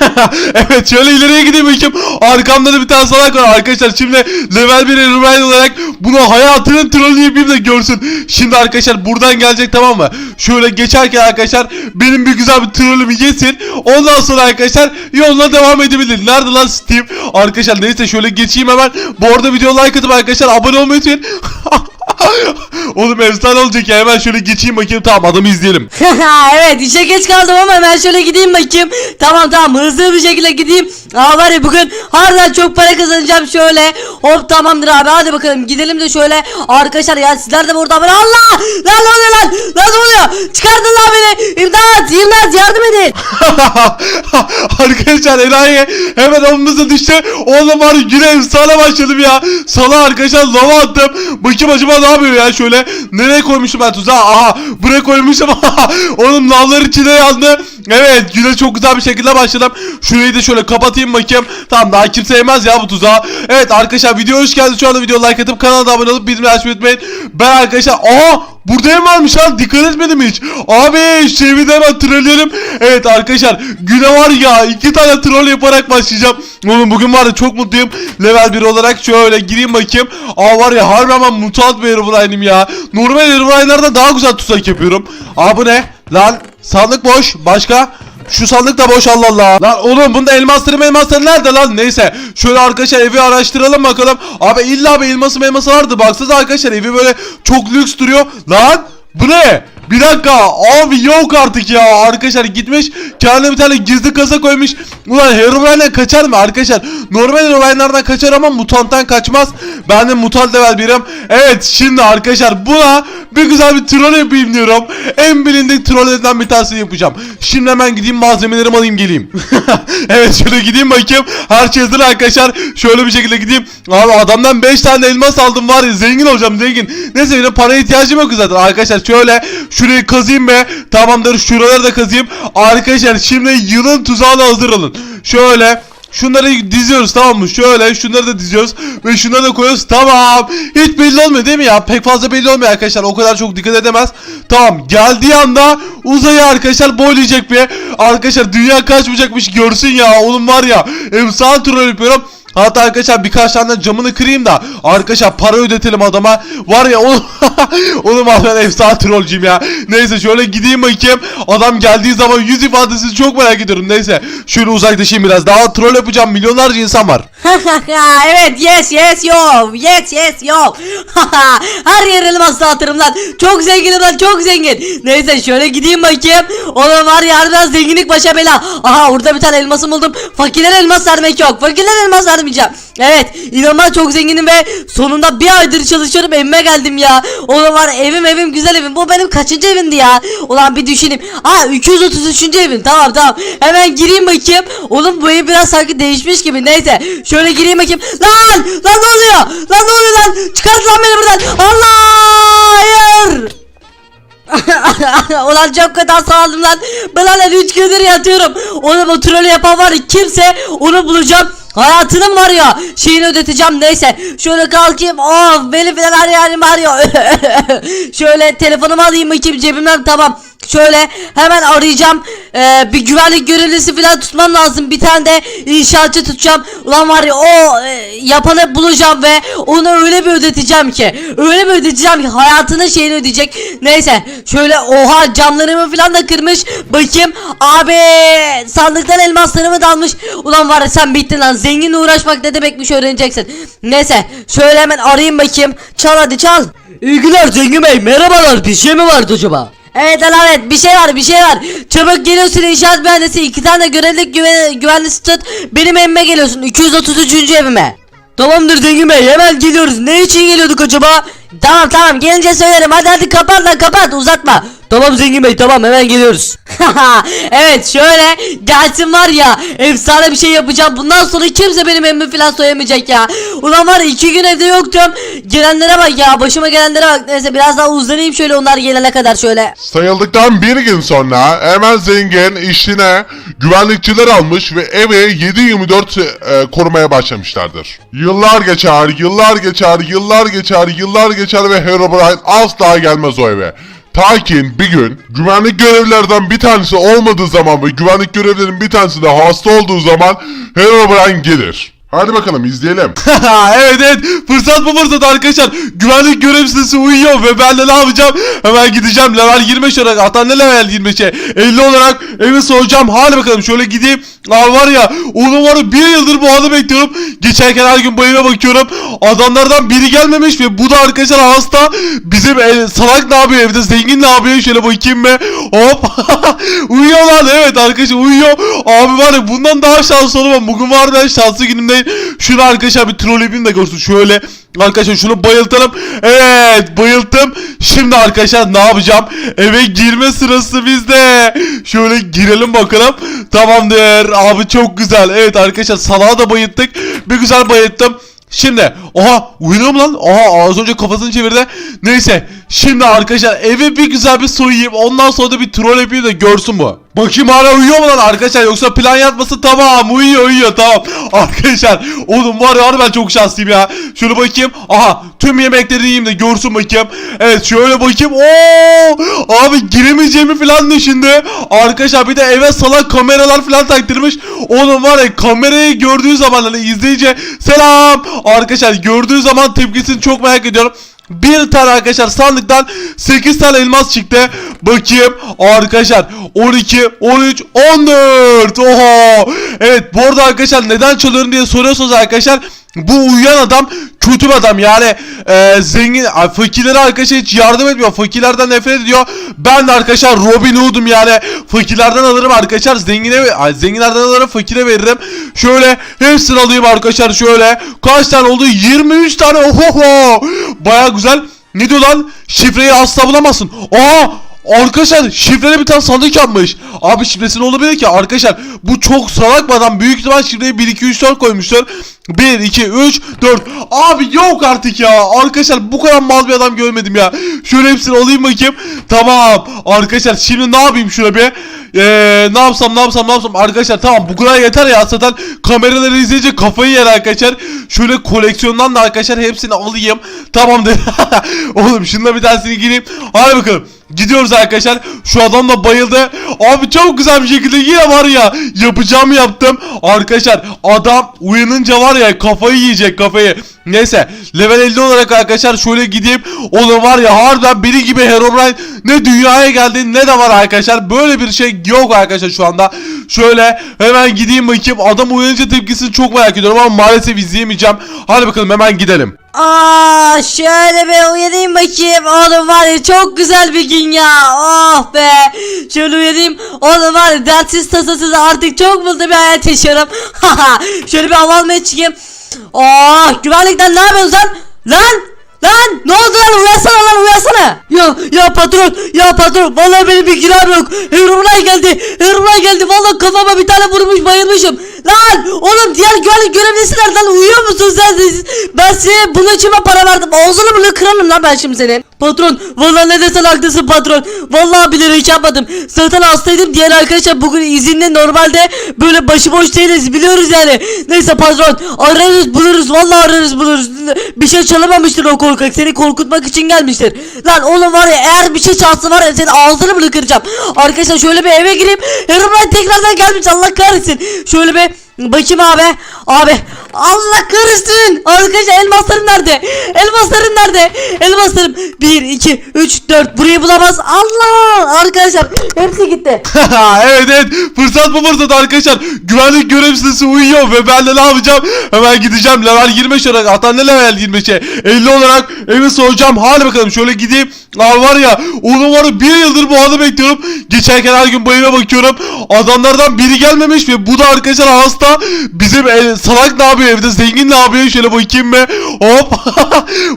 evet şöyle ileriye gideyim bakayım. Arkamda da bir tane salak var arkadaşlar. Şimdi level 1 Herobrine olarak bunu hayatının trolü yapayım da görsün. Şimdi arkadaşlar buradan gelecek tamam mı? Şöyle geçerken arkadaşlar benim bir güzel bir trolümü yesin. Ondan sonra arkadaşlar yoluna devam edebilir. Nerede lan Steam? Arkadaşlar neyse şöyle geçeyim hemen. Bu arada video like atıp arkadaşlar abone olmayı unutmayın. Oğlum efsane olacak ya hemen şöyle geçeyim bakayım tamam adamı izleyelim. evet işe geç kaldım ama hemen şöyle gideyim bakayım. Tamam tamam hızlı bir şekilde gideyim. Aa var ya bugün harbiden çok para kazanacağım şöyle. Hop tamamdır abi hadi bakalım gidelim de şöyle. Arkadaşlar ya sizler de burada böyle Allah! Lan ne oluyor lan? Lan ne oluyor? Çıkardın lan beni. İmdat! İmdat yardım edin. arkadaşlar enayi hemen omumuza düştü. Oğlum var güne efsane başladım ya. Sana arkadaşlar lava attım. Bakayım acaba ne yapıyor ya şöyle. Nereye koymuşum ben tuzağı? Aha buraya koymuşum. Oğlum lavlar içine yandı. Evet güne çok güzel bir şekilde başladım. Şurayı da şöyle kapatayım bakayım. Tamam daha kimse yemez ya bu tuzağı. Evet arkadaşlar video hoş geldiniz. Şu anda video like atıp kanala abone olup bildirim açmayı unutmayın. Ben arkadaşlar aa Burada ev varmış lan dikkat etmedim hiç. Abi hemen trolleyelim. Evet arkadaşlar güne var ya iki tane troll yaparak başlayacağım. Oğlum bugün var ya çok mutluyum. Level 1 olarak şöyle gireyim bakayım. Aa var ya harbi ama mutant bir Herobrine'im ya. Normal Herobrine'larda daha güzel tuzak yapıyorum. Aa bu ne? Lan sandık boş. Başka? Şu sandık da boş Allah Allah. Lan oğlum bunda elmasları elmasları nerede lan? Neyse. Şöyle arkadaşlar evi araştıralım bakalım. Abi illa bir elması elması vardı. Baksanıza arkadaşlar evi böyle çok lüks duruyor. Lan bu ne? Bir dakika abi yok artık ya. Arkadaşlar gitmiş kendine bir tane gizli kasa koymuş. Ulan Herobrine'den kaçar mı arkadaşlar? Normal Herobrine'lardan kaçar ama mutanttan kaçmaz. Ben de mutant level birim Evet şimdi arkadaşlar buna bir güzel bir troll yapayım diyorum. En bilindik trollerden bir tanesini yapacağım. Şimdi hemen gideyim malzemelerimi alayım geleyim. Evet şöyle gideyim bakayım. Her şey hazır arkadaşlar. Şöyle bir şekilde gideyim. Abi adamdan 5 tane elmas aldım var ya zengin olacağım zengin. Neyse yine paraya ihtiyacım yok zaten. Arkadaşlar şöyle Şurayı kazıyım be Tamamdır şuraları da kazıyım Arkadaşlar şimdi yılın tuzağına hazır olun Şöyle Şunları diziyoruz tamam mı? Şöyle şunları da diziyoruz ve şunları da koyuyoruz. Tamam. Hiç belli olmuyor değil mi ya? Pek fazla belli olmuyor arkadaşlar. O kadar çok dikkat edemez. Tamam. Geldiği anda uzayı arkadaşlar boylayacak bir. Arkadaşlar dünya kaçmayacakmış görsün ya. Oğlum var ya. Efsane troll yapıyorum. Hatta arkadaşlar birkaç tane camını kırayım da arkadaşlar para ödetelim adama. Var ya oğlum oğlum ben efsane trollcüyüm ya. Neyse şöyle gideyim bakayım. Adam geldiği zaman yüz ifadesini çok merak ediyorum. Neyse şöyle uzaklaşayım biraz. Daha troll yapacağım. Milyonlarca insan var. evet yes yes yo yes yes yo her yer elmas dağıtırım lan çok zenginim lan çok zengin neyse şöyle gideyim bakayım oğlum var ya harbiden zenginlik başa bela aha orada bir tane elmasım buldum fakirlere elmas vermek yok fakirlere elmas vermeyeceğim evet inanılmaz çok zenginim ve sonunda bir aydır çalışıyorum evime geldim ya. Oğlum var evim evim güzel evim. Bu benim kaçıncı evimdi ya? Ulan bir düşüneyim. Aa 233. evim. Tamam tamam. Hemen gireyim bakayım. Oğlum bu ev biraz sanki değişmiş gibi. Neyse şöyle gireyim bakayım. Lan! Lan ne oluyor? Lan ne oluyor lan? Çıkart lan beni buradan. Allah hayır! Ulan çok kötü sağladım lan. Ben hala 3 gündür yatıyorum. Oğlum o trolü yapan var kimse onu bulacağım. Hayatının var ya şeyini ödeteceğim neyse. Şöyle kalkayım of beni falan her yerim ağrıyor şöyle telefonumu alayım bakayım cebimden tamam şöyle hemen arayacağım. Ee, bir güvenlik görevlisi falan tutmam lazım. Bir tane de inşaatçı tutacağım. Ulan var ya o e, yapanı bulacağım ve onu öyle bir ödeteceğim ki öyle bir ödeteceğim ki hayatının şeyini ödeyecek. Neyse şöyle oha camlarımı falan da kırmış. Bakayım abi sandıktan elmaslarımı dalmış ulan var ya sen bittin lan. Zenginle uğraşmak ne demekmiş öğreneceksin. Neyse şöyle hemen arayayım bakayım. Çal hadi çal. İyi günler Zengin Bey merhabalar. Bir şey mi vardı acaba? Evet evet. Bir şey var bir şey var. Çabuk geliyorsun inşaat mühendisi. İki tane görevlik güven güvenlisi tut. Benim evime geliyorsun. 233. evime. Tamamdır Zengin Bey hemen geliyoruz. Ne için geliyorduk acaba? Tamam tamam. Gelince söylerim. Hadi hadi kapat lan kapat. Uzatma. Tamam Zengin Bey tamam. Hemen geliyoruz. Evet şöyle gelsin var ya efsane bir şey yapacağım. Bundan sonra kimse benim evimi falan soyamayacak ya. Ulan var ya iki gün evde yoktum. Gelenlere bak ya başıma gelenlere bak. Neyse biraz daha uzanayım şöyle onlar gelene kadar şöyle. Sayıldıktan bir gün sonra hemen zengin işine güvenlikçiler almış ve evi 7-24 e, korumaya başlamışlardır. Yıllar geçer, yıllar geçer, yıllar geçer, yıllar geçer ve Herobrine asla gelmez o eve. Ta ki bir gün güvenlik görevlilerden bir tanesi olmadığı zaman ve güvenlik görevlilerinin bir tanesi de hasta olduğu zaman Herobrine gelir. Hadi bakalım izleyelim. evet evet. Fırsat bu fırsat arkadaşlar. Güvenlik görevlisi uyuyor ve ben de ne yapacağım? Hemen gideceğim. Level 25 olarak hatta ne level 25'e 50 olarak evi soğuyacağım hadi bakalım şöyle gideyim. Abi var ya oğlum var bir yıldır bu anı bekliyorum. Geçerken her gün bu eve bakıyorum. Adamlardan biri gelmemiş ve bu da arkadaşlar hasta. Bizim ev, salak ne yapıyor? Evde zengin ne yapıyor? Şöyle bakayım be. Hop. Uyuyor lan evet arkadaşlar uyuyor. Abi var ya bundan daha şanslı olamam. Bugün var ben şanslı günümdeyim şunu arkadaşlar bir troll yapayım da görsün şöyle Arkadaşlar şunu bayıltalım. Evet bayılttım. Şimdi arkadaşlar ne yapacağım? Eve girme sırası bizde. Şöyle girelim bakalım. Tamamdır. Abi çok güzel. Evet arkadaşlar salağı da bayılttık. Bir güzel bayılttım. Şimdi oha uyuyor mu lan? Oha az önce kafasını çevirdi. Neyse şimdi arkadaşlar eve bir güzel bir soyayım. Ondan sonra da bir troll yapayım da görsün bu. Bakayım hala uyuyor mu lan arkadaşlar yoksa plan yatması tamam uyuyor uyuyor tamam. Arkadaşlar oğlum var ya ben çok şanslıyım ya. Şöyle bakayım. Aha tüm yemekleri yiyeyim de görsün bakayım. Evet şöyle bakayım. Oo abi giremeyeceğimi falan düşündü. Arkadaşlar bir de eve salak kameralar falan taktırmış. Oğlum var ya kamerayı gördüğü zaman hani izleyici selam. Arkadaşlar gördüğü zaman tepkisini çok merak ediyorum. Bir tane arkadaşlar sandıktan 8 tane elmas çıktı. Bakayım arkadaşlar 12, 13, 14. Oha. Evet bu arada arkadaşlar neden çalıyorum diye soruyorsunuz arkadaşlar. Bu uyuyan adam kötü bir adam. Yani e, zengin fakirlere arkadaşlar hiç yardım etmiyor. Fakirlerden nefret ediyor. Ben de arkadaşlar Robin Hood'um yani. Fakirlerden alırım arkadaşlar. Zengine zenginlerden alırım fakire veririm. Şöyle hepsini alayım arkadaşlar şöyle. Kaç tane oldu? 23 tane. Ohoho! Baya güzel. Ne diyor lan? Şifreyi asla bulamazsın. Aa Arkadaşlar şifreli bir tane sandık yapmış. Abi şifresi ne olabilir ki? Arkadaşlar. Bu çok salak bir adam. Büyük ihtimal şifreyi 1 2 3 4 koymuşlar. 1 2 3 4. Abi yok artık ya. Arkadaşlar bu kadar mal bir adam görmedim ya. Şöyle hepsini alayım bakayım. Tamam. Arkadaşlar şimdi ne yapayım şuna bir? Eee ne yapsam ne yapsam ne yapsam arkadaşlar tamam bu kadar yeter ya zaten kameraları izleyince kafayı yer arkadaşlar şöyle koleksiyondan da arkadaşlar hepsini alayım tamamdır oğlum şununla bir tanesini gireyim hadi bakalım Gidiyoruz arkadaşlar. Şu adam da bayıldı. Abi çok güzel bir şekilde yine var ya yapacağımı yaptım. Arkadaşlar adam uyanınca var ya kafayı yiyecek kafayı. Neyse level 50 olarak arkadaşlar şöyle gideyim. Oğlum var ya harbiden biri gibi Herobrine ne dünyaya geldi ne de var arkadaşlar. Böyle bir şey yok arkadaşlar şu anda. Şöyle hemen gideyim bakayım. Adam uyanınca tepkisini çok merak ediyorum ama maalesef izleyemeyeceğim. Hadi bakalım hemen gidelim. Aa şöyle bir uyanayım bakayım. Oğlum var ya çok güzel bir gün ya. Oh be. Şöyle uyanayım. Oğlum var ya dertsiz tasasız artık çok mutlu bir hayat yaşıyorum. Haha. şöyle bir hava almaya çıkayım. Oh güvenlikten ne yapıyorsun lan? Lan! Lan! Ne oldu lan? Uyansana lan uyansana! Ya ya patron ya patron! Vallahi benim bir günahım yok. Herobrine geldi Herobrine geldi. Vallahi kafama bir tane vurmuş bayılmışım. Lan! Oğlum diğer güvenlik görevlisi nerede lan. Uyuyor musun sen? Ben size bunun için mi para verdim. Ağzını bunu kırarım lan ben şimdi senin Patron vallahi ne desen haklısın patron. Vallahi bilerek yapmadım. Zaten hastaydım. Diğer arkadaşlar bugün izinli normalde Böyle başıboş değiliz. Biliyoruz yani. Neyse patron ararız buluruz. Vallahi ararız buluruz. Bir şey çalamamıştır o korkak. Seni korkutmak için gelmiştir. Lan oğlum var ya eğer bir şey çalsa var ya senin ağzını bile kıracağım. Arkadaşlar şöyle bir eve gireyim. Herobrine tekrardan gelmiş. Allah kahretsin. Şöyle bir Bakayım abi. Abi. Allah kahretsin. Arkadaşlar elmaslarım nerede? Elmaslarım nerede? Elmaslarım. 1, 2, 3, 4. Burayı bulamaz. Allah. Arkadaşlar hepsi gitti. evet evet fırsat bu fırsat arkadaşlar güvenlik görevlisi uyuyor ve ben de ne yapacağım hemen gideceğim level 25 olarak hatta ne level 25'e 50 olarak evi soğuyacağım hadi bakalım şöyle gideyim Abi var ya oğlum var bir yıldır bu anı bekliyorum geçerken her gün bu eve bakıyorum adamlardan biri gelmemiş ve bu da arkadaşlar hasta bizim ev, salak ne yapıyor evde zengin ne yapıyor şöyle bakayım be hop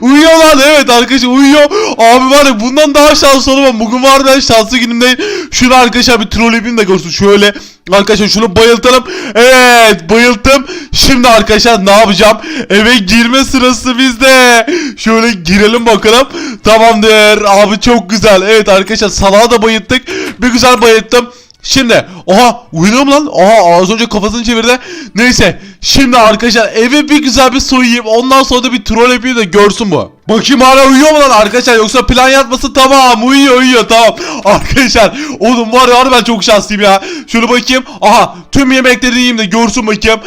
uyuyor lan evet arkadaşlar uyuyor abi var ya bundan daha şanslı olamam bugün var ben şanslı günümdeyim şunu arkadaşlar bir troll yapayım da görsün şöyle Arkadaşlar şunu bayıltalım. Evet bayılttım. Şimdi arkadaşlar ne yapacağım? Eve girme sırası bizde. Şöyle girelim bakalım. Tamamdır. Abi çok güzel. Evet arkadaşlar salağı da bayılttık. Bir güzel bayılttım. Şimdi oha uyuyor mu lan? Oha az önce kafasını çevirdi. Neyse şimdi arkadaşlar eve bir güzel bir soyayım. Ondan sonra da bir troll yapayım da görsün bu. Bakayım hala uyuyor mu lan arkadaşlar yoksa plan yatması tamam uyuyor uyuyor tamam. Arkadaşlar oğlum var ya ben çok şanslıyım ya. Şöyle bakayım. Aha tüm yemekleri yiyeyim de görsün bakayım.